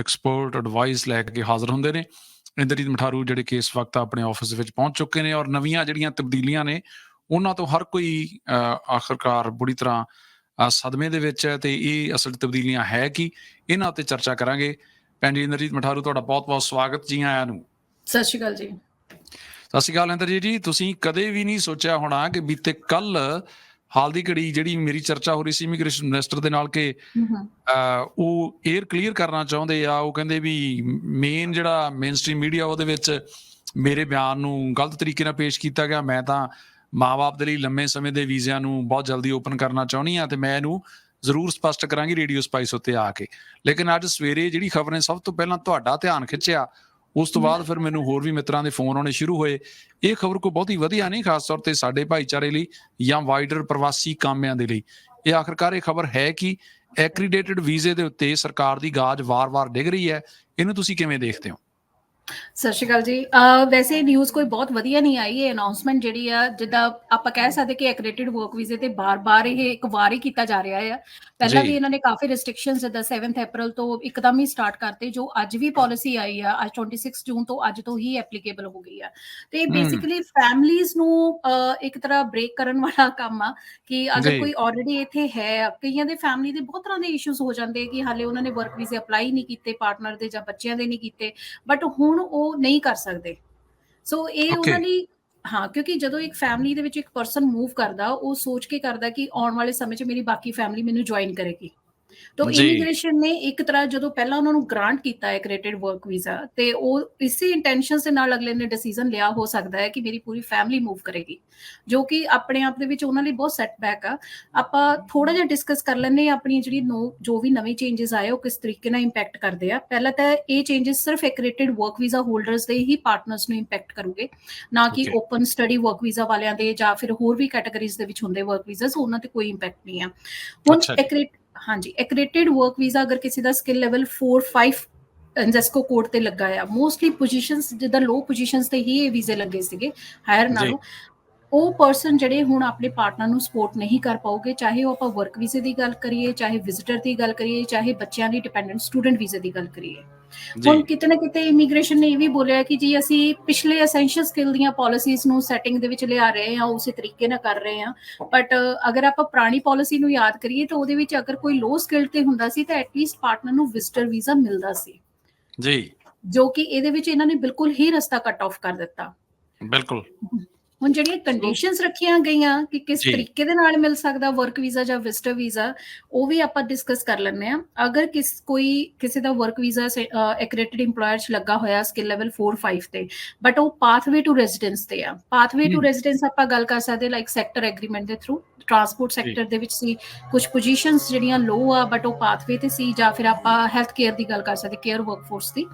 Expert advice ਲੈ ਕੇ ਹਾਜ਼ਰ ਹੁੰਦੇ ਨੇ। ਇੰਦਰਜੀਤ ਮਠਾਰੂ ਜਿਹੜੇ ਕਿ ਇਸ ਵਕਤ ਆਪਣੇ ਆਫਿਸ ਵਿੱਚ ਪਹੁੰਚ ਚੁੱਕੇ ਨੇ ਔਰ ਨਵੀਆਂ ਜਿਹੜੀਆਂ ਤਬਦੀਲੀਆਂ ਨੇ ਉਹਨਾਂ ਤੋਂ ਹਰ ਕੋਈ ਆਖਰਕਾਰ ਬੁਰੀ ਤਰ੍ਹਾਂ ਸਦਮੇ ਦੇ ਵਿੱਚ ਹੈ ਤੇ ਇਹ ਅਸਲ ਤਬਦੀਲੀਆਂ ਹੈ ਕਿ? ਇਹਨਾਂ ਉੱਤੇ ਚਰਚਾ ਕਰਾਂਗੇ। ਭੈਣ ਜੀ ਇੰਦਰਜੀਤ ਮਠਾਰੂ ਤੁਹਾਡਾ ਬਹੁਤ-ਬਹੁਤ ਸਵਾਗਤ ਜੀ ਆਇਆਂ ਨੂੰ। ਸਤਿ ਸ਼੍ਰੀ ਅਕਾਲ ਜੀ। ਸਤਿ ਸ਼੍ਰੀ ਅਕਾਲ ਇੰਦਰਜੀਤ ਜੀ ਤੁਸੀਂ ਕਦੇ ਵੀ ਨਹੀਂ ਸੋਚਿਆ ਹੋਣਾ ਕਿ ਬੀਤੇ ਕੱਲ ਹਾਲ ਦੀ ਘੜੀ ਜਿਹੜੀ ਮੇਰੀ ਚਰਚਾ ਹੋ ਰਹੀ ਸੀ ਇਮੀਗ੍ਰੇਸ਼ਨ ਮਿਨਿਸਟਰ ਦੇ ਨਾਲ ਕਿ ਉਹ 에ਅਰ ਕਲੀਅਰ ਕਰਨਾ ਚਾਹੁੰਦੇ ਆ ਉਹ ਕਹਿੰਦੇ ਵੀ ਮੇਨ ਜਿਹੜਾ ਮੇਨਸਟ੍ਰੀਮ ਮੀਡੀਆ ਉਹਦੇ ਵਿੱਚ ਮੇਰੇ ਬਿਆਨ ਨੂੰ ਗਲਤ ਤਰੀਕੇ ਨਾਲ ਪੇਸ਼ ਕੀਤਾ ਗਿਆ ਮੈਂ ਤਾਂ ਮਾਪੇ ਦੇ ਲਈ ਲੰਮੇ ਸਮੇਂ ਦੇ ਵੀਜ਼ਿਆਂ ਨੂੰ ਬਹੁਤ ਜਲਦੀ ਓਪਨ ਕਰਨਾ ਚਾਹੁੰਦੀ ਆ ਤੇ ਮੈਂ ਇਹਨੂੰ ਜ਼ਰੂਰ ਸਪਸ਼ਟ ਕਰਾਂਗੀ ਰੇਡੀਓ ਸਪਾਈਸ ਉੱਤੇ ਆ ਕੇ। ਲੇਕਿਨ ਅੱਜ ਸਵੇਰੇ ਜਿਹੜੀ ਖਬਰ ਨੇ ਸਭ ਤੋਂ ਪਹਿਲਾਂ ਤੁਹਾਡਾ ਧਿਆਨ ਖਿੱਚਿਆ ਉਸ ਤੋਂ ਬਾਅਦ ਫਿਰ ਮੈਨੂੰ ਹੋਰ ਵੀ ਮਿੱਤਰਾਂ ਦੇ ਫੋਨ ਆਉਣੇ ਸ਼ੁਰੂ ਹੋਏ। ਇਹ ਖਬਰ ਕੋ ਬਹੁਤੀ ਵਧੀਆ ਨਹੀਂ ਖਾਸ ਤੌਰ ਤੇ ਸਾਡੇ ਭਾਈਚਾਰੇ ਲਈ ਜਾਂ ਵਾਈਡਰ ਪ੍ਰਵਾਸੀ ਕਾਮਿਆਂ ਦੇ ਲਈ। ਇਹ ਆਖਰਕਾਰ ਇਹ ਖਬਰ ਹੈ ਕਿ ਐਕ੍ਰੀਡੇਟਡ ਵੀਜ਼ੇ ਦੇ ਉੱਤੇ ਸਰਕਾਰ ਦੀ ਗਾਜ ਵਾਰ-ਵਾਰ ਡਿੱਗ ਰਹੀ ਹੈ। ਇਹਨੂੰ ਤੁਸੀਂ ਕਿਵੇਂ ਦੇਖਦੇ ਹੋ? ਸਤਿ ਸ਼੍ਰੀ ਅਕਾਲ ਜੀ ਵੈਸੇ ਨਿਊਜ਼ ਕੋਈ ਬਹੁਤ ਵਧੀਆ ਨਹੀਂ ਆਈ ਇਹ ਅਨਾਉਂਸਮੈਂਟ ਜਿਹੜੀ ਆ ਜਿੱਦਾਂ ਆਪਾਂ ਕਹਿ ਸਕਦੇ ਕਿ ਐਕ੍ਰੈਡਿਟਡ ਵਰਕ ਵੀਜ਼ੇ ਤੇ ਬਾਰ-ਬਾਰ ਇਹ ਇੱਕ ਵਾਰ ਹੀ ਕੀਤਾ ਜਾ ਰਿਹਾ ਆ ਪਹਿਲਾਂ। ਵੀ ਇਹਨਾਂ ਨੇ ਕਾਫੀ ਰੈਸਟ੍ਰਿਕਸ਼ਨਸ ਜਿੱਦਾਂ 7th ਅਪ੍ਰੈਲ ਤੋਂ ਇੱਕਦਮ ਹੀ ਸਟਾਰਟ ਕਰਤੇ ਜੋ ਅੱਜ ਵੀ ਪਾਲਿਸੀ ਆਈ ਆ ਅੱਜ 26 ਜੂਨ ਤੋਂ ਅੱਜ ਤੋਂ ਹੀ ਐਪਲੀਕੇਬਲ ਹੋ ਗਈ ਆ ਤੇ। ਬੇਸਿਕਲੀ ਫੈਮਲੀਆਂ ਨੂੰ ਇੱਕ ਤਰ੍ਹਾਂ ਬ੍ਰੇਕ ਕਰਨ ਵਾਲਾ ਕੰਮ ਆ ਕਿ ਅਗਰ। ਕੋਈ ਆਲਰੇਡੀ ਇੱਥੇ ਹੈ ਕਈਆਂ ਦੇ ਫੈਮਲੀ ਦੇ ਬਹੁਤ ਤਰ੍ਹਾਂ ਦੇ ਇਸ਼ੂਜ਼ ਹੋ ਜਾਂਦੇ ਕਿ ਹਾਲੇ ਉਹਨਾਂ ਨੇ ਵਰਕ ਵੀਜ਼ੇ ਅਪਲਾਈ ਨਹੀਂ ਕੀਤੇ ਪਾਰਟਨਰ ਦੇ ਜਾਂ ਬੱਚਿਆਂ ਦੇ ਨਹੀਂ ਕੀਤੇ ਬਟ ਹੁਣ ਉਹ ਨਹੀਂ ਕਰ ਸਕਦੇ ਸੋ ਇਹ. ਉਹਨਾਂ ਲਈ ਹਾਂ ਕਿਉਂਕਿ ਜਦੋਂ ਇੱਕ ਫੈਮਿਲੀ ਦੇ ਵਿੱਚ ਇੱਕ ਪਰਸਨ ਮੂਵ ਕਰਦਾ ਉਹ ਸੋਚ ਕੇ ਕਰਦਾ ਕਿ ਆਉਣ ਵਾਲੇ ਸਮੇਂ 'ਚ ਮੇਰੀ ਬਾਕੀ ਫੈਮਿਲੀ ਮੈਨੂੰ ਜੁਆਇਨ ਕਰੇਗੀ ਤੋ ਇਮੀਗ੍ਰੇਸ਼ਨ ਨੇ ਇੱਕ ਤਰ੍ਹਾਂ ਜਦੋਂ ਪਹਿਲਾਂ ਉਹਨਾਂ ਨੂੰ ਗ੍ਰਾਂਟ ਕੀਤਾ ਹੈ ਕ੍ਰੀਏਟਿਡ ਵਰਕ ਵੀਜ਼ਾ ਤੇ ਉਹ ਇਸੇ ਇੰਟੈਂਸ਼ਨ ਦੇ ਨਾਲ ਅਗਲੇ ਨੇ ਡਿਸੀਜਨ ਲਿਆ ਹੋ ਸਕਦਾ ਹੈ ਕਿ ਮੇਰੀ ਪੂਰੀ ਫੈਮਿਲੀ ਮੂਵ ਕਰੇਗੀ ਜੋ ਕਿ ਆਪਣੇ ਆਪ ਦੇ ਵਿੱਚ ਉਹਨਾਂ ਲਈ ਬਹੁਤ ਸੈਟਬੈਕ ਆ। ਆਪਾਂ ਥੋੜਾ ਜਿਹਾ ਡਿਸਕਸ ਕਰ ਲੈਣੇ ਆਪਣੀ ਜਿਹੜੀ ਨੋ ਜੋ ਵੀ ਨਵੇਂ ਚੇਂजेस ਆਏ ਉਹ ਕਿਸ ਤਰੀਕੇ ਨਾਲ ਇੰਪੈਕਟ ਕਰਦੇ ਆ। ਪਹਿਲਾਂ ਤਾਂ ਇਹ ਚੇਂजेस ਸਿਰਫ ਕ੍ਰੀਏਟਿਡ ਵਰਕ ਵੀਜ਼ਾ ਹੋਲਡਰਸ ਦੇ ਹੀ ਪਾਰਟਨਰਸ ਨੂੰ ਇੰਪੈਕਟ ਕਰੂਗੇ ਨਾ ਕਿ ਓਪਨ ਸਟੱਡੀ ਵਰਕ ਵੀਜ਼ਾ ਵਾਲਿਆਂ ਦੇ ਜਾਂ ਫਿਰ ਹੋਰ ਵੀ ਕੈਟਾਗਰੀਜ਼ ਦੇ ਵਿੱਚ ਹੁੰਦੇ ਵਰਕ ਵੀਜ਼ਾਸ ਉਹਨਾਂ ਤੇ ਕੋਈ ਇੰਪੈਕਟ ਨਹੀਂ ਆ। ਹੁਣ ਹਾਂਜੀ ਐਕ੍ਰੈਡਿਟਡ ਵਰਕ ਵੀਜ਼ਾ ਅਗਰ ਕਿਸੇ ਦਾ ਸਕਿੱਲ ਲੈਵਲ 4 5 ਇੰਜੈਸਕੋ ਕੋਡ ਤੇ ਲੱਗਾ ਆ ਮੋਸਟਲੀ ਪੋਜੀਸ਼ਨਸ ਜਿੱਦਾਂ ਲੋ ਪੋਜੀਸ਼ਨਸ ਤੇ ਹੀ ਇਹ ਵੀਜ਼ੇ ਲੱਗੇ ਸੀਗੇ ਹਾਇਰ ਨਾਲੋਂ। ਉਹ ਪਰਸਨ ਜਿਹੜੇ ਹੁਣ ਆਪਣੇ ਪਾਰਟਨਰ ਨੂੰ ਸਪੋਰਟ ਨਹੀਂ ਕਰ ਪਾਉਗੇ ਚਾਹੇ ਉਹ ਆਪਾਂ ਵਰਕ ਵੀਜ਼ੇ ਦੀ ਗੱਲ ਕਰੀਏ ਚਾਹੇ ਵਿਜ਼ਿਟਰ ਦੀ ਗੱਲ ਕਰੀਏ ਚਾਹੇ ਬੱਚਿਆਂ ਦੀ ਡਿਪੈਂਡੈਂਟ ਸਟੂਡੈਂਟ ਵੀਜ਼ੇ ਦੀ ਗੱਲ ਕਰੀਏ। ਹੁਣ ਕਿਤੇ ਨਾ ਕਿਤੇ ਇਮੀਗ੍ਰੇਸ਼ਨ ਨੇ ਇਹ ਵੀ ਬੋਲਿਆ ਕਿ ਜੀ ਅਸੀਂ ਪਿਛਲੇ ਐਸੈਂਸ਼ੀਅਲ ਸਕਿੱਲ ਦੀਆਂ ਪਾਲਿਸੀਜ਼ ਨੂੰ ਸੈਟਿੰਗ ਦੇ ਵਿੱਚ ਲਿਆ ਰਹੇ ਹਾਂ ਉਸੇ ਤਰੀਕੇ ਨਾਲ ਕਰ ਰਹੇ ਹਾਂ। ਬਟ ਅਗਰ ਆਪਾਂ ਪੁਰਾਣੀ ਪਾਲਿਸੀ ਨੂੰ ਯਾਦ ਕਰੀਏ ਤਾਂ ਉਹਦੇ ਵਿੱਚ ਅਗਰ ਕੋਈ ਲੋ ਸਕਿੱਲ ਤੇ ਹੁੰਦਾ ਸੀ ਤਾਂ ਐਟਲੀਸਟ ਪਾਰਟਨਰ ਨੂੰ ਵਿਜ਼ਟਰ ਵੀਜ਼ਾ ਮਿਲਦਾ ਸੀ। ਜੀ। ਜੋ ਕਿ ਇਹਦੇ ਵਿੱਚ ਇਹਨਾਂ ਨੇ ਬਿਲਕੁਲ ਹੀ ਰਸਤਾ ਕੱਟ ਆਫ ਕਰ ਦਿੱਤਾ। ਬਿਲਕੁਲ। ਹੁਣ ਜਿਹੜੀਆਂ ਕੰਡੀਸ਼ਨਸ ਰੱਖੀਆਂ ਗਈਆਂ ਕਿ ਕਿਸ। ਤਰੀਕੇ ਦੇ ਨਾਲ ਮਿਲ ਸਕਦਾ ਵਰਕ ਵੀਜ਼ਾ ਜਾਂ ਵਿਜ਼ਟਰ ਵੀਜ਼ਾ ਉਹ ਵੀ ਆਪਾਂ ਡਿਸਕਸ ਕਰ ਲੈਂਦੇ ਆ ਅਗਰ ਕਿਸ ਕੋਈ ਕਿਸੇ ਦਾ ਵਰਕ ਵੀਜ਼ਾ ਐਕ੍ਰੈਡਿਟਡ EMPLOYER ਚ ਲੱਗਾ ਹੋਇਆ ਸਕਿੱਲ ਲੈਵਲ 4 5 ਤੇ ਬਟ ਉਹ ਪਾਥਵੇ ਟੂ ਰੈਜ਼ੀਡੈਂਸ ਤੇ ਆ। Pathway to. ਰੈਜ਼ੀਡੈਂਸ ਆਪਾਂ ਗੱਲ ਕਰ ਸਕਦੇ ਲਾਈਕ ਸੈਕਟਰ ਐਗਰੀਮੈਂਟ ਦੇ ਥਰੂ ਟਰਾਂਸਪੋਰਟ ਸੈਕਟਰ ਦੇ ਵਿੱਚ ਸੀ ਕੁਝ ਪੋਜੀਸ਼ਨਸ ਜਿਹੜੀਆਂ ਲੋ ਆ ਬਟ ਉਹ ਪਾਥਵੇ ਤੇ ਸੀ ਜਾਂ ਫਿਰ ਆਪਾਂ ਹੈਲਥ ਕੇਅਰ ਦੀ ਗੱਲ ਕਰ ਸਕਦੇ ਕੇਅਰ ਵਰਕਫੋਰਸ ਦੀ।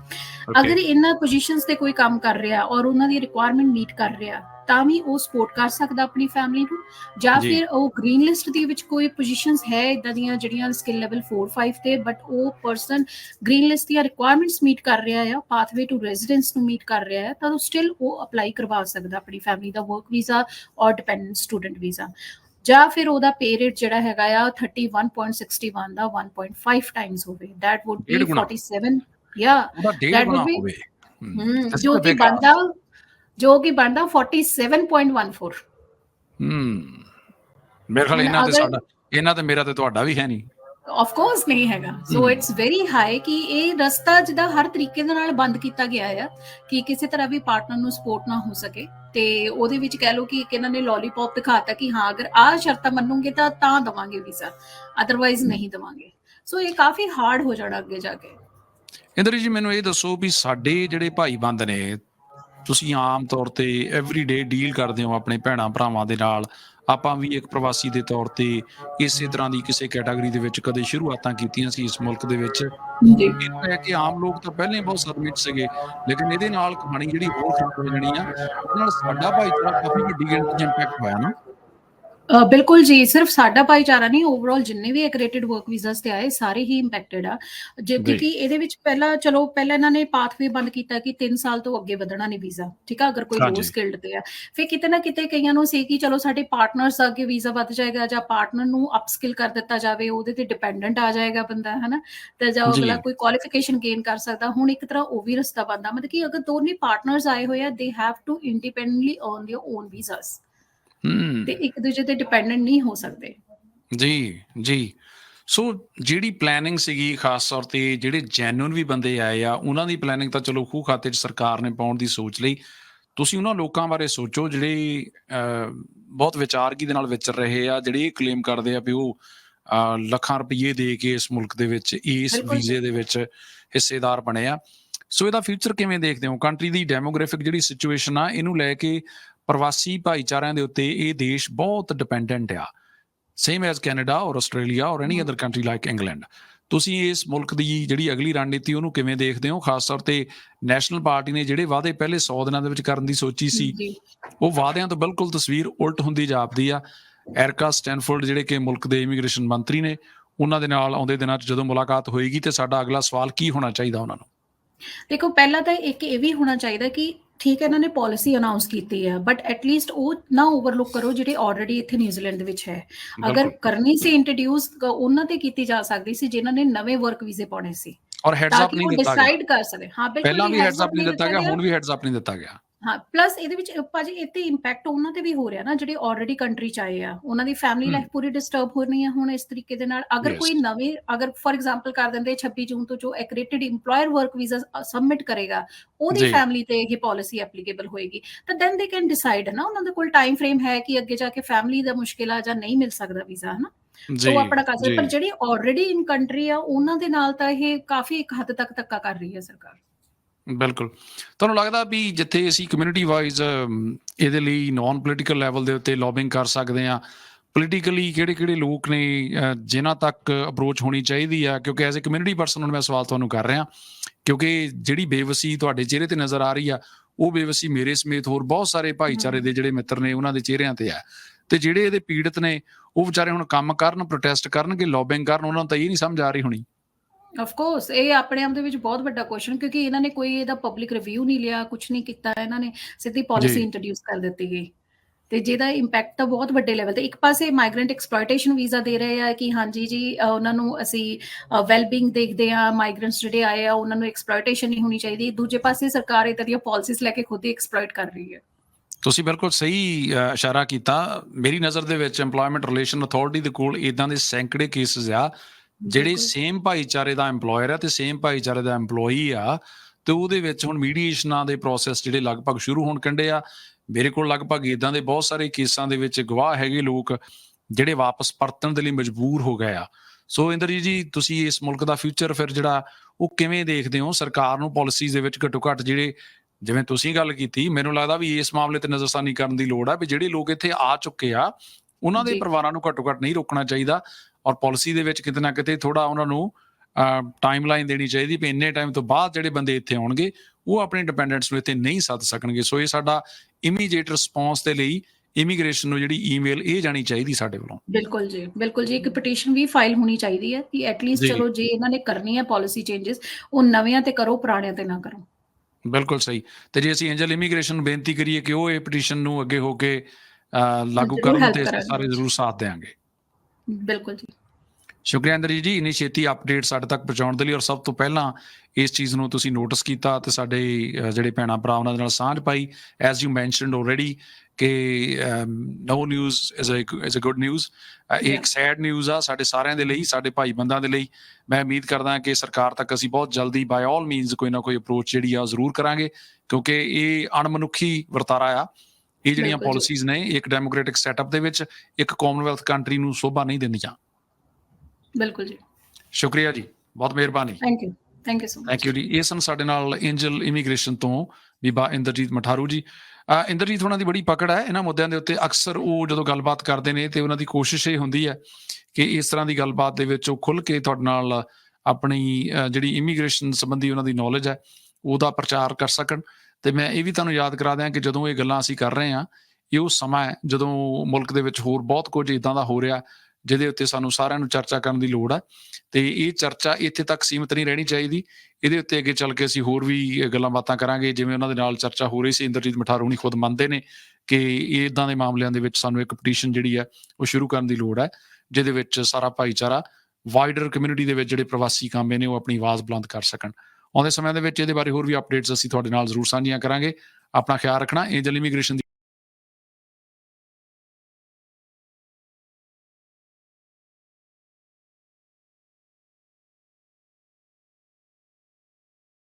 ਅਗਰ ਇਹਨਾਂ ਪੋਜੀਸ਼ਨਸ ਤੇ ਕੋਈ ਕੰਮ ਕਰ ਰਿਹਾ ਔਰ ਉਹਨਾਂ ਦੀ ਰਿਕੁਆਇਰਮੈਂਟ ਮੀਟ ਕਰ ਰਿਹਾ ਤਾਂ ਵੀ ਉਹ ਸਪੋਰਟ ਕਰ ਸਕਦਾ ਆਪਣੀ ਫੈਮਿਲੀ ਨੂੰ? ਜਾਂ। ਫਿਰ ਉਹ ਗ੍ਰੀਨ ਲਿਸਟ ਦੇ ਵਿੱਚ ਕੋਈ ਪੋਜੀਸ਼ਨਸ ਹੈ ਇਦਾਂ ਦੀਆਂ ਜਿਹੜੀਆਂ ਸਕਿੱਲ ਲੈਵਲ 4 5 ਤੇ ਬਟ ਉਹ ਪਰਸਨ ਗ੍ਰੀਨ ਲਿਸਟ ਦੀਆਂ ਰਿਕੁਆਇਰਮੈਂਟਸ ਮੀਟ ਕਰ ਰਿਹਾ ਹੈ ਪਾਥਵੇ ਟੂ ਰੈਜ਼ੀਡੈਂਸ ਨੂੰ ਮੀਟ ਕਰ ਰਿਹਾ ਹੈ ਤਾਂ ਉਹ ਸਟਿਲ ਉਹ ਅਪਲਾਈ ਕਰਵਾ ਸਕਦਾ ਆਪਣੀ ਫੈਮਿਲੀ ਦਾ ਵਰਕ ਵੀਜ਼ਾ ਔਰ ਡਿਪੈਂਡੈਂਟ ਸਟੂਡੈਂਟ ਵੀਜ਼ਾ ਜਾਂ ਫਿਰ ਉਹਦਾ ਪੇ ਰੇਟ ਜਿਹੜਾ ਹੈਗਾ ਆ 31.61 ਦਾ 1.5 ਟਾਈਮਸ ਹੋਵੇ। Be ਡੇਢ ਗੁਣਾ। 47 yeah ਉਹਦਾ ਡੇਢ That ਗੁਣਾ would be- ਹੋਵੇ। ਹਮ, ਜੋ ਕਿ ਬਣਦਾ ਜੋ ਕਿ ਬਣਦਾ 47.14 ਹਮ ਮੇਰੇ ਖਿਆਲ ਇਹਨਾਂ ਤੇ ਸਾਡਾ ਇਹਨਾਂ ਤੇ ਮੇਰਾ ਤੇ ਤੁਹਾਡਾ ਵੀ ਹੈ ਨਹੀਂ। ਆਫ ਕੋਰਸ ਨਹੀਂ ਹੈਗਾ। ਸੋ। ਇਟਸ ਵੈਰੀ ਹਾਈ ਕਿ ਇਹ ਰਸਤਾ ਜਿਹਦਾ ਹਰ ਤਰੀਕੇ ਦੇ ਨਾਲ ਬੰਦ ਕੀਤਾ ਗਿਆ ਆ ਕਿ ਕਿਸੇ ਤਰ੍ਹਾਂ ਵੀ ਪਾਰਟਨਰ ਨੂੰ ਸਪੋਰਟ ਨਾ ਹੋ ਸਕੇ। ਤੇ ਉਹਦੇ ਵਿੱਚ ਕਹਿ ਲਓ ਕਿ ਇਹਨਾਂ ਨੇ ਲੋਲੀਪੌਪ ਦਿਖਾਤਾ ਕਿ ਹਾਂ ਅਗਰ ਆਹ ਸ਼ਰਤਾਂ ਮੰਨੂਗੇ ਤਾਂ ਤਾਂ ਦਵਾਂਗੇ ਵੀਜ਼ਾ ਅਦਰਵਾਈਜ਼ ਨਹੀਂ ਦਵਾਂਗੇ। ਸੋ ਇਹ ਕਾਫੀ ਹਾਰਡ ਹੋ ਜਾਣਾ ਅੱਗੇ ਜਾ ਕੇ। ਇੰਦਰੀ ਜੀ ਮੈਨੂੰ ਇਹ ਦੱਸੋ ਵੀ ਸਾਡੇ ਜਿਹੜੇ ਭਾਈ ਬੰਦ ਨੇ ਤੁਸੀਂ ਆਮ ਤੌਰ ਤੇ ਐਵਰੀਡੇ ਡੀਲ ਕਰਦੇ ਹੋ ਆਪਣੇ ਭੈਣਾਂ ਭਰਾਵਾਂ ਦੇ ਨਾਲ। ਆਪਾਂ ਵੀ ਇੱਕ ਪ੍ਰਵਾਸੀ ਦੇ ਤੌਰ ਤੇ ਇਸੇ ਤਰ੍ਹਾਂ ਦੀ ਕਿਸੇ ਕੈਟਾਗਰੀ ਦੇ ਵਿੱਚ ਕਦੇ ਸ਼ੁਰੂਆਤਾਂ ਕੀਤੀਆਂ ਸੀ ਇਸ ਮੁਲਕ ਦੇ ਵਿੱਚ। ਜੀ। ਲੈ ਕੇ ਆਮ ਲੋਕ ਤਾਂ ਪਹਿਲਾਂ ਹੀ ਬਹੁਤ ਸਦਮੇ 'ਚ ਸੀਗੇ ਲੇਕਿਨ ਇਹਦੇ ਨਾਲ ਕਹਾਣੀ ਜਿਹੜੀ ਹੋਰ ਖਰਾਬ ਹੋ ਜਾਣੀ ਆ ਉਹਦੇ ਨਾਲ ਸਾਡਾ ਭਾਈਚਾਰਾ ਕਾਫੀ ਵੱਡੀ ਗਿਣਤੀ 'ਚ ਇੰਪੈਕਟ ਹੋਇਆ ਨਾ। ਬਿਲਕੁਲ ਜੀ ਸਿਰਫ ਸਾਡਾ ਭਾਈਚਾਰਾ ਨਹੀਂ ਓਵਰਆਲ ਜਿੰਨੇ ਵੀ ਐਗਰੀਗੇਟਿਡ ਵਰਕ ਵੀਜ਼ਾਸ ਤੇ ਆਏ ਸਾਰੇ ਹੀ ਇੰਪੈਕਟਡ ਆ ਜੇ ਜੀ। ਕਿਉਂਕਿ ਇਹਦੇ ਵਿੱਚ ਪਹਿਲਾਂ ਚਲੋ ਪਹਿਲਾਂ ਇਹਨਾਂ ਨੇ ਪਾਥਵੇ ਬੰਦ ਕੀਤਾ ਕਿ 3 ਸਾਲ ਤੋਂ ਅੱਗੇ ਵਧਣਾ ਨਹੀਂ ਵੀਜ਼ਾ ਠੀਕ ਆ ਅਗਰ ਕੋਈ ਹਾਂਜੀ। ਲੋ ਸਕਿਲਡ ਤੇ ਆ ਫਿਰ ਕਿਤੇ ਨਾ ਕਿਤੇ ਕਈਆਂ ਨੂੰ ਸੀ ਕਿ ਚਲੋ ਸਾਡੇ ਪਾਰਟਨਰਸ ਅੱਗੇ ਵੀਜ਼ਾ ਵੱਧ ਜਾਏਗਾ ਜਾਂ ਪਾਰਟਨਰ ਨੂੰ ਅਪਸਕਿਲ ਕਰ ਦਿੱਤਾ ਜਾਵੇ ਉਹਦੇ ਤੇ ਡਿਪੈਂਡੈਂਟ ਆ ਜਾਏਗਾ ਬੰਦਾ ਹਨਾ ਤੇ ਜਾਂ ਜੀ। ਅਗਲਾ ਕੋਈ ਕੁਆਲੀਫਿਕੇਸ਼ਨ ਗੇਨ ਕਰ ਸਕਦਾ ਹੁਣ ਇੱਕ ਤਰ੍ਹਾਂ ਉਹ ਵੀ ਰਸਤਾ ਬੰਦਾ ਮਤਲਬ ਕਿ ਅਗਰ ਦੋਨੇ ਪਾਰਟਨਰਸ ਆਏ ਹੋਏ ਆ they have to independently on their own visas ਹੂੰ। ਤੇ ਇੱਕ ਦੂਜੇ ਤੇ ਡਿਪੈਂਡੈਂਟ ਨਹੀਂ ਹੋ ਸਕਦੇ। ਜੀ ਜੀ। ਸੋ ਜਿਹੜੀ ਪਲੈਨਿੰਗ ਸੀਗੀ ਖਾਸ ਤੌਰ ਤੇ ਜਿਹੜੇ ਜੈਨੂਨ ਵੀ ਬੰਦੇ ਆਏ ਆ ਉਹਨਾਂ ਦੀ ਪਲੈਨਿੰਗ ਤਾਂ ਚਲੋ ਖੂਹ ਖਾਤੇ 'ਚ ਸਰਕਾਰ ਨੇ ਪਾਉਣ ਦੀ ਸੋਚ ਲਈ। ਤੁਸੀਂ ਉਹਨਾਂ ਲੋਕਾਂ ਬਾਰੇ ਸੋਚੋ ਜਿਹੜੇ ਅਹ, ਬਹੁਤ ਵਿਚਾਰਗੀ ਦੇ ਨਾਲ ਵਿਚਰ ਰਹੇ ਆ ਜਿਹੜੇ ਇਹ ਕਲੇਮ ਕਰਦੇ ਆ ਵੀ ਉਹ ਅਹ, ਲੱਖਾਂ ਰੁਪਏ ਦੇ ਕੇ ਇਸ ਮੁਲਕ ਦੇ ਵਿੱਚ ਇਸ ਬਿਲਕੁਲ। ਵੀਜ਼ੇ ਦੇ ਵਿੱਚ ਹਿੱਸੇਦਾਰ ਬਣੇ ਆ। ਸੋ ਇਹਦਾ ਫਿਊਚਰ ਕਿਵੇਂ ਦੇਖਦੇ ਹੋ? ਕੰਟਰੀ ਦੀ ਡੈਮੋਗ੍ਰਾਫਿਕ ਜਿਹੜੀ ਸਿਚੁਏਸ਼ਨ ਆ ਇਹਨੂੰ ਲੈ ਕੇ ਪ੍ਰਵਾਸੀ ਭਾਈਚਾਰਿਆਂ ਦੇ ਉੱਤੇ ਇਹ ਦੇਸ਼ ਬਹੁਤ ਡਿਪੈਂਡੈਂਟ ਆ। Same as Canada or Australia or any. Other country like England ਤੁਸੀਂ ਇਸ ਮੁਲਕ ਦੀ ਜਿਹੜੀ ਅਗਲੀ ਰਣਨੀਤੀ ਉਹਨੂੰ ਕਿਵੇਂ ਦੇਖਦੇ ਹੋ? ਖਾਸ ਤੌਰ ਤੇ ਨੈਸ਼ਨਲ ਪਾਰਟੀ ਨੇ ਜਿਹੜੇ ਵਾਅਦੇ ਪਹਿਲੇ 100 ਦਿਨਾਂ ਦੇ ਵਿੱਚ ਕਰਨ ਦੀ ਸੋਚੀ ਸੀ ਉਹ ਵਾਅਦਿਆਂ ਤੋਂ ਬਿਲਕੁਲ ਤਸਵੀਰ ਉਲਟ ਹੁੰਦੀ ਜਾਪਦੀ ਆ। ਐਰਕਾ ਸਟੈਨਫੋਰਡ ਜਿਹੜੇ ਕਿ ਮੁਲਕ ਦੇ ਇਮੀਗ੍ਰੇਸ਼ਨ ਮੰਤਰੀ ਨੇ ਉਹਨਾਂ ਦੇ ਨਾਲ ਆਉਂਦੇ ਦਿਨਾਂ 'ਚ ਜਦੋਂ ਮੁਲਾਕਾਤ ਹੋਏਗੀ ਤੇ ਸਾਡਾ ਅਗਲਾ ਸਵਾਲ ਕੀ ਹੋਣਾ ਚਾਹੀਦਾ ਉਹਨਾਂ ਨੂੰ? ਦੇਖੋ ਪਹਿਲਾਂ ਤਾਂ ਇੱਕ ਇਹ ਵੀ ਹੋਣਾ ਚਾਹੀਦਾ ਕਿ ਠੀਕ ਹੈ ਇਹਨਾਂ ਨੇ ਪਾਲਿਸੀ ਅਨਾਉਂਸ ਕੀਤੀ ਹੈ ਬਟ ਐਟਲੀਸਟ ਉਹ ਨਾ ਓਵਰਲੁੱਕ ਕਰੋ ਜਿਹੜੇ ਆਲਰੇਡੀ ਇੱਥੇ ਨਿਊਜ਼ੀਲੈਂਡ ਦੇ ਵਿੱਚ ਹੈ। ਅਗਰ। ਕਰਨੀ ਸੀ ਇੰਟਰੋਡਿਊਸ ਉਹਨਾਂ ਤੇ ਕੀਤੀ ਜਾ ਸਕਦੀ ਸੀ ਜਿਨ੍ਹਾਂ ਨੇ ਨਵੇਂ ਵਰਕ ਵੀਜ਼ੇ ਪਾਉਣੇ ਸੀ। ਔਰ ਹੈਡਸ ਅਪ ਨਹੀਂ ਦਿੱਤਾ ਗਿਆ। ਡਿਸਾਈਡ ਕਰ ਸਕੇ ਹਾਂ ਬਿਲਕੁਲ ਪਹਿਲਾਂ ਵੀ ਹੈਡਸ ਅਪ ਨਹੀਂ ਦਿੱਤਾ ਗਿਆ ਹੁਣ ਵੀ ਹੈਡਸ ਅਪ ਨਹੀਂ ਦਿੱਤਾ ਗਿਆ। ਹਾਂ ਪਲੱਸ ਇਹਦੇ ਵਿੱਚ ਭਾਜੀ ਇੱਥੇ ਇੰਪੈਕਟ ਉਹਨਾਂ ਤੇ ਵੀ ਹੋ ਰਿਹਾ ਨਾ ਜਿਹੜੇ ਆਲਰੇਡੀ ਕੰਟਰੀ ਚ ਆਏ ਆ ਉਹਨਾਂ ਦੀ ਫੈਮਿਲੀ। ਲਾਈਫ ਪੂਰੀ ਡਿਸਟਰਬ ਹੋ ਰਹੀ ਹੈ ਹੁਣ ਇਸ ਤਰੀਕੇ ਦੇ ਨਾਲ ਅਗਰ. ਕੋਈ ਨਵੇਂ ਅਗਰ ਫੋਰ ਐਗਜ਼ਾਮਪਲ ਕਰ ਦਿੰਦੇ 26 ਜੂਨ ਤੋਂ ਜੋ accredited EMPLOYER work visa submit ਕਰੇਗਾ ਉਹਦੀ। ਫੈਮਿਲੀ ਤੇ ਇਹ ਪਾਲਿਸੀ ਐਪਲੀਕੇਬਲ ਹੋਏਗੀ ਤਾਂ ਦੈਨ ਦੇ ਕੈਨ ਡਿਸਾਈਡ ਨਾ ਉਹਨਾਂ ਦਾ ਕੋਲ ਟਾਈਮ ਫਰੇਮ ਹੈ ਕਿ ਅੱਗੇ ਜਾ ਕੇ ਫੈਮਿਲੀ ਦਾ ਮੁਸ਼ਕਿਲ ਆ ਜਾਂ ਨਹੀਂ ਮਿਲ ਸਕਦਾ ਵੀਜ਼ਾ ਹਨਾ ਜੀ ਉਹ ਆਪਣਾ ਕਰ ਸਕਦੇ। ਪਰ ਜਿਹੜੀ ਆਲਰੇਡੀ ਇਨ ਕੰਟਰੀ ਆ ਉਹਨਾਂ ਦੇ ਨਾਲ ਤਾਂ ਇਹ ਕਾਫੀ ਇੱਕ ਹੱਦ ਤੱਕ ਧੱਕਾ ਕਰ ਰਹੀ ਹੈ ਸਰਕਾਰ ਬਿਲਕੁਲ। ਤੁਹਾਨੂੰ ਲੱਗਦਾ ਵੀ ਜਿੱਥੇ ਅਸੀਂ ਕਮਿਊਨਿਟੀ ਵਾਈਜ਼ ਇਹਦੇ ਲਈ ਨਾਨ ਪੋਲੀਟੀਕਲ ਲੈਵਲ ਦੇ ਉੱਤੇ ਲੌਬਿੰਗ ਕਰ ਸਕਦੇ ਆ ਪੋਲੀਟੀਕਲੀ ਕਿਹੜੇ ਕਿਹੜੇ ਲੋਕ ਨੇ ਜਿਨ੍ਹਾਂ ਤੱਕ ਅਪਰੋਚ ਹੋਣੀ ਚਾਹੀਦੀ ਆ? ਕਿਉਂਕਿ ਐਜ਼ ਅ ਕਮਿਊਨਿਟੀ ਪਰਸਨ ਹੁਣ ਮੈਂ ਸਵਾਲ ਤੁਹਾਨੂੰ ਕਰ ਰਿਹਾ। ਕਿਉਂਕਿ ਜਿਹੜੀ ਬੇਵਸੀ ਤੁਹਾਡੇ ਚਿਹਰੇ ਤੇ ਨਜ਼ਰ ਆ ਰਹੀ ਆ ਉਹ ਬੇਵਸੀ ਮੇਰੇ ਸਮੇਤ ਹੋਰ ਬਹੁਤ ਸਾਰੇ ਭਾਈਚਾਰੇ ਦੇ ਜਿਹੜੇ ਮਿੱਤਰ ਨੇ ਉਹਨਾਂ ਦੇ ਚਿਹਰਿਆਂ ਤੇ ਆ। ਤੇ ਜਿਹੜੇ ਇਹਦੇ ਪੀੜਤ ਨੇ ਉਹ ਵਿਚਾਰੇ ਹੁਣ ਕੰਮ ਕਰਨ ਪ੍ਰੋਟੈਸਟ ਕਰਨਗੇ ਲੌਬਿੰਗ ਕਰਨ ਉਹਨਾਂ ਨੂੰ ਤਾਂ ਇਹ ਨਹੀਂ ਸਮਝ ਆ ਰਹੀ ਹੋਣੀ। ਆਫ ਕੋਰਸ ਇਹ ਆਪਣੇ ਆਪ ਦੇ ਵਿੱਚ ਬਹੁਤ ਵੱਡਾ ਕੁਐਸਚਨ ਕਿਉਂਕਿ ਇਹਨਾਂ ਨੇ ਕੋਈ ਇਹਦਾ ਪਬਲਿਕ ਰਿਵਿਊ ਨਹੀਂ ਲਿਆ ਕੁਝ ਨਹੀਂ ਕੀਤਾ ਇਹਨਾਂ ਨੇ ਸਿੱਧੀ ਪਾਲਿਸੀ। ਇੰਟਰੋਡਿਊਸ ਕਰ ਦਿੱਤੀ ਗਈ ਤੇ ਜਿਹਦਾ ਇੰਪੈਕਟ ਤਾਂ ਬਹੁਤ ਵੱਡੇ ਲੈਵਲ ਤੇ ਇੱਕ ਪਾਸੇ ਮਾਈਗ੍ਰੈਂਟ ਐਕਸਪਲੋਇਟੇਸ਼ਨ ਵੀਜ਼ਾ ਦੇ ਰਹੇ ਆ ਕਿ ਹਾਂਜੀ ਜੀ ਉਹਨਾਂ ਨੂੰ ਅਸੀਂ ਵੈਲਬੀਇੰਗ ਦੇਖਦੇ ਆ ਮਾਈਗ੍ਰੈਂਟਸ ਜਿਹੜੇ ਆਏ ਆ ਉਹਨਾਂ ਨੂੰ ਐਕਸਪਲੋਇਟੇਸ਼ਨ ਨਹੀਂ ਹੋਣੀ ਚਾਹੀਦੀ। ਦੂਜੇ ਪਾਸੇ ਸਰਕਾਰ ਇਦਾਂ ਦੀਆਂ ਪਾਲਿਸੀਜ਼ ਲੈ ਕੇ ਖੁਦ ਹੀ ਐਕਸਪਲੋਇਟ ਕਰ ਰਹੀ ਹੈ। ਤੁਸੀਂ ਬਿਲਕੁਲ ਸਹੀ ਇਸ਼ਾਰਾ ਕੀਤਾ। ਮੇਰੀ ਨਜ਼ਰ ਦੇ ਵਿੱਚ EMPLOYMENT ਰਿਲੇਸ਼ਨ ਅਥਾਰਟੀ ਦੇ ਕੋਲ ਇਦਾਂ ਦੇ ਸੈਂਕੜੇ ਕੇਸਸ ਆ। ਜਿਹੜੇ। ਸੇਮ ਭਾਈਚਾਰੇ ਦਾ EMPLOYER ਆ ਤੇ ਸੇਮ ਭਾਈਚਾਰੇ ਦਾ EMPLOYEE ਆ ਤੇ ਉਹਦੇ ਵਿੱਚ ਹੁਣ ਮੀਡੀਏਸ਼ਨਾਂ ਦੇ ਪ੍ਰੋਸੈਸ ਜਿਹੜੇ ਲਗਭਗ ਸ਼ੁਰੂ ਹੋਣ ਕੰਡੇ ਆ ਮੇਰੇ ਕੋਲ ਲਗਭਗ ਇਦਾਂ ਦੇ ਬਹੁਤ ਸਾਰੇ ਕੇਸਾਂ ਦੇ ਵਿੱਚ ਗਵਾਹ ਹੈਗੇ ਲੋਕ ਜਿਹੜੇ ਵਾਪਸ ਪਰਤਣ ਦੇ ਲਈ ਮਜਬੂਰ ਹੋ ਗਏ ਆ ਸੋ ਇੰਦਰਜੀਤ ਜੀ ਤੁਸੀਂ ਇਸ ਮੁਲਕ ਦਾ ਫਿਊਚਰ ਫਿਰ ਜਿਹੜਾ ਉਹ ਕਿਵੇਂ ਦੇਖਦੇ ਹੋ ਸਰਕਾਰ ਨੂੰ ਪਾਲਿਸੀਜ਼ ਦੇ ਵਿੱਚ ਘੱਟੋ ਘੱਟ ਜਿਹੜੇ ਜਿਵੇਂ ਤੁਸੀਂ ਗੱਲ ਕੀਤੀ ਮੈਨੂੰ ਲੱਗਦਾ ਵੀ ਇਸ ਮਾਮਲੇ ਤੇ ਨਜ਼ਰਸਾਨੀ ਕਰਨ ਦੀ ਲੋੜ ਆ ਵੀ ਜਿਹੜੇ ਲੋਕ ਇੱਥੇ ਆ ਚੁੱਕੇ ਆ ਉਹਨਾਂ ਦੇ। ਪਰਿਵਾਰਾਂ ਨੂੰ ਘੱਟੋ ਘੱਟ ਨਹੀਂ ਰੋਕਣਾ ਚਾਹੀਦਾ ਔਰ ਪਾਲਿਸੀ ਦੇ ਵਿੱਚ ਕਿਤੇ ਨਾ ਕਿਤੇ ਥੋੜਾ ਉਹਨਾਂ ਨੂੰ ਟਾਈਮਲਾਈਨ ਦੇਣੀ ਚਾਹੀਦੀ ਵੀ ਇੰਨੇ ਟਾਈਮ ਤੋਂ ਬਾਅਦ ਜਿਹੜੇ ਬੰਦੇ ਇੱਥੇ ਆਉਣਗੇ ਉਹ ਆਪਣੇ ਡਿਪੈਂਡੈਂਟਸ ਨੂੰ ਇੱਥੇ ਨਹੀਂ ਸੱਦ ਸਕਣਗੇ। ਸੋ ਇਹ ਸਾਡਾ ਇਮੀਡੀਏਟ ਰਿਸਪੌਂਸ ਦੇ ਲਈ ਇਮੀਗ੍ਰੇਸ਼ਨ ਨੂੰ ਜਿਹੜੀ ਈਮੇਲ ਇਹ ਜਾਣੀ ਚਾਹੀਦੀ ਸਾਡੇ ਵੱਲੋਂ। ਬਿਲਕੁਲ ਜੀ ਬਿਲਕੁਲ ਜੀ। ਇੱਕ ਪਟੀਸ਼ਨ ਵੀ ਫਾਈਲ ਹੋਣੀ ਚਾਹੀਦੀ ਹੈ ਕਿ ਐਟਲੀਸਟ ਜੀ। ਚਲੋ ਜੇ ਇਹਨਾਂ ਨੇ ਕਰਨੀ ਹੈ ਪਾਲਿਸੀ ਚੇਂजेस ਉਹ ਨਵਿਆਂ ਤੇ ਕਰੋ ਪੁਰਾਣਿਆਂ ਤੇ ਨਾ ਕਰੋ। ਬਿਲਕੁਲ ਸਹੀ। ਤੇ ਜੇ ਅਸੀਂ ਐਂਜਲ ਇਮੀਗ੍ਰੇਸ਼ਨ ਨੂੰ ਬੇਨਤੀ ਕਰੀਏ ਕਿ ਉਹ ਇਹ ਪਟੀਸ਼ਨ ਨੂੰ ਅੱਗੇ ਹੋ ਕੇ ਲਾਗੂ ਕਰਨ ਤੇ। ਸਾਰੇ ਜ਼ਰੂਰ ਸਾਥ ਦੇਵਾਂਗੇ ਬਿਲਕੁਲ ਜੀ। ਸ਼ੁਕਰੀਆ ਇੰਦਰਜੀਤ ਜੀ ਇਨੀ ਛੇਤੀ ਅਪਡੇਟ ਸਾਡੇ ਤੱਕ ਪਹੁੰਚਾਉਣ ਦੇ ਲਈ ਔਰ ਸਭ ਤੋਂ ਪਹਿਲਾਂ ਇਸ ਚੀਜ਼ ਨੂੰ ਤੁਸੀਂ ਨੋਟਿਸ ਕੀਤਾ ਤੇ ਸਾਡੇ ਜਿਹੜੇ ਭੈਣਾ ਭਰਾ ਉਹਨਾਂ ਦੇ ਨਾਲ ਸਾਂਝ ਪਾਈ। ਐਜ਼ ਯੂ ਮੈਂਸ਼ਨਡ ਆਲਰੇਡੀ ਕਿ no news is uh is uh good news ਇੱਕ ਸੈਡ ਨਿਊਜ਼ ਆ ਸਾਡੇ ਸਾਰਿਆਂ ਦੇ ਲਈ ਸਾਡੇ ਭਾਈ ਬੰਦਾਂ ਦੇ ਲਈ। ਮੈਂ ਉਮੀਦ ਕਰਦਾ ਕਿ ਸਰਕਾਰ ਤੱਕ ਅਸੀਂ ਬਹੁਤ ਜਲਦੀ ਬਾਈ ਆਲ ਮੀਨਸ ਕੋਈ ਨਾ ਕੋਈ ਅਪਰੋਚ ਜਿਹੜੀ ਆ ਜ਼ਰੂਰ ਕਰਾਂਗੇ ਕਿਉਂਕਿ ਇਹ ਅਣਮਨੁੱਖੀ ਵਰਤਾਰਾ ਆ। ਇਹ ਜਿਹੜੀਆਂ। ਪਾਲਿਸੀਜ਼ ਨੇ ਇੱਕ ਡੈਮੋਕ੍ਰੈਟਿਕ ਸੈਟਅਪ ਦੇ ਵਿੱਚ ਇੱਕ ਕਾਮਨਵੈਲਥ ਕੰਟਰੀ ਨੂੰ ਸੋਭਾ ਨਹੀਂ ਦਿੰਦੀਆਂ। ਬਿਲਕੁਲ ਜੀ। ਸ਼ੁਕਰੀਆ ਜੀ ਬਹੁਤ ਮਿਹਰਬਾਨੀ। Thank you thank you so much thank you ਜੀ। ਇਹ ਸਨ ਸਾਡੇ ਨਾਲ ਐਂਜਲ ਇਮੀਗ੍ਰੇਸ਼ਨ ਤੋਂ ਬੀਬਾ ਇੰਦਰਜੀਤ ਮਠਾਰੂ ਜੀ। ਇੰਦਰਜੀਤ ਉਹਨਾਂ ਦੀ ਬੜੀ ਪਕੜ ਹੈ। ਇਹਨਾਂ ਮੁੱਦਿਆਂ ਦੇ ਉੱਤੇ ਅਕਸਰ ਉਹ ਜਦੋਂ ਗੱਲਬਾਤ ਕਰਦੇ ਨੇ ਤੇ ਉਹਨਾਂ ਦੀ ਕੋਸ਼ਿਸ਼ ਇਹ ਹੁੰਦੀ ਹੈ ਕਿ ਇਸ ਤਰ੍ਹਾਂ ਦੀ ਗੱਲਬਾਤ ਦੇ ਵਿੱਚ ਉਹ ਖੁੱਲ ਕੇ ਤੁਹਾਡੇ ਨਾਲ ਆਪਣੀ ਜਿਹੜੀ ਇਮੀਗ੍ਰੇਸ਼ਨ ਸੰਬੰਧੀ ਉਹਨਾਂ ਦੀ ਨੌਲੇਜ ਹੈ ਉਹਦਾ ਪ੍ਰਚਾਰ ਕਰ ਸਕਣ। ਤੇ ਮੈਂ ਇਹ ਵੀ ਤੁਹਾਨੂੰ ਯਾਦ ਕਰਾ ਦਿਆਂ ਕਿ ਜਦੋਂ ਇਹ ਗੱਲਾਂ ਅਸੀਂ ਕਰ ਰਹੇ ਹਾਂ ਇਹ ਉਹ ਸਮਾਂ ਹੈ ਜਦੋਂ ਮੁਲਕ ਦੇ ਵਿੱਚ ਹੋਰ ਬਹੁਤ ਕੁਝ ਇਦਾਂ ਦਾ ਹੋ ਰਿਹਾ ਜਿਹਦੇ ਉੱਤੇ ਸਾਨੂੰ ਸਾਰਿਆਂ ਨੂੰ ਚਰਚਾ ਕਰਨ ਦੀ ਲੋੜ ਹੈ ਤੇ ਇਹ ਚਰਚਾ ਇੱਥੇ ਤੱਕ ਸੀਮਿਤ ਨਹੀਂ ਰਹਿਣੀ ਚਾਹੀਦੀ। ਇਹਦੇ ਉੱਤੇ ਅੱਗੇ ਚੱਲ ਕੇ ਅਸੀਂ ਹੋਰ ਵੀ ਗੱਲਾਂ ਬਾਤਾਂ ਕਰਾਂਗੇ, ਜਿਵੇਂ ਉਹਨਾਂ ਦੇ ਨਾਲ ਚਰਚਾ ਹੋ ਰਹੀ ਸੀ। ਇੰਦਰਜੀਤ ਮਠਾਰੂਣੀ ਖੁਦ ਮੰਨਦੇ ਨੇ ਕਿ ਇਹ ਇਦਾਂ ਦੇ ਮਾਮਲਿਆਂ ਦੇ ਵਿੱਚ ਸਾਨੂੰ ਇੱਕ ਪਟੀਸ਼ਨ ਜਿਹੜੀ ਹੈ ਉਹ ਸ਼ੁਰੂ ਕਰਨ ਦੀ ਲੋੜ ਹੈ ਜਿਹਦੇ ਵਿੱਚ ਸਾਰਾ ਭਾਈਚਾਰਾ ਵਾਈਡਰ ਕਮਿਊਨਿਟੀ ਦੇ ਵਿੱਚ ਜਿਹੜੇ ਪ੍ਰਵਾਸੀ ਕਾਮੇ ਨੇ, ਉਹ ਆਪਣੀ ਆਵਾਜ਼ ਬੁਲੰਦ ਕਰ ਸਕਣ। ਆਉਂਦੇ ਸਮੇਂ ਦੇ ਵਿੱਚ ਇਹਦੇ ਬਾਰੇ ਹੋਰ ਵੀ ਅਪਡੇਟਸ ਅਸੀਂ ਤੁਹਾਡੇ ਨਾਲ ਜ਼ਰੂਰ ਸਾਂਝੀਆਂ ਕਰਾਂਗੇ। ਆਪਣਾ ਖਿਆਲ ਰੱਖਣਾ ਏਜਲ ਇਮੀਗ੍ਰੇਸ਼ਨ